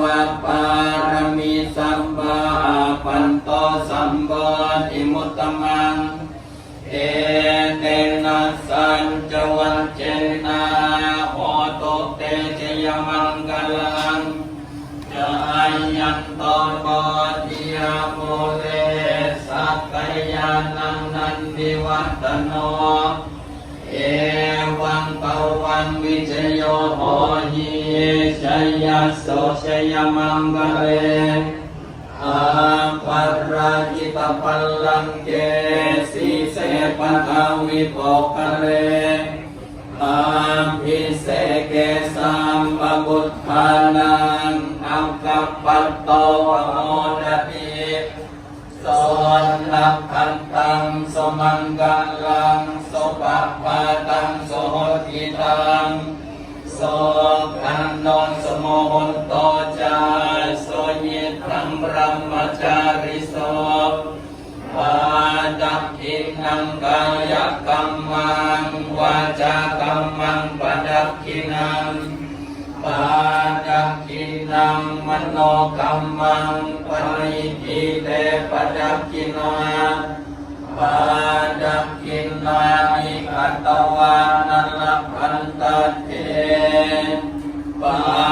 วะปารมีสัมบาปันโตสัมบติมุตตมัง เอเตนะสัจจวัจเจนะโหตุเตชยมังกลังจายันโตปฏิยาโมเลสักกายานังนันดิวัตโน ปวันวิจโยโหหิชยโสชยมังกเลอาปัรราจิตปัลลังเกสีเสปะทาวิปกะเลอาภิเสเกสัมปะบุทธานังอังกัปปัตโตวโมดติสอนนักขันตังสมังกัลังสปะปะตังโส นนอนสมโหนโตจาโสยิทังบรมจาริโสปาดักขินังกายกรรมังวาจากรรมังปดักขินังปาดักขินังมโนกรรมังปริทิเตปดักขินังปาดักขินานิคัตวา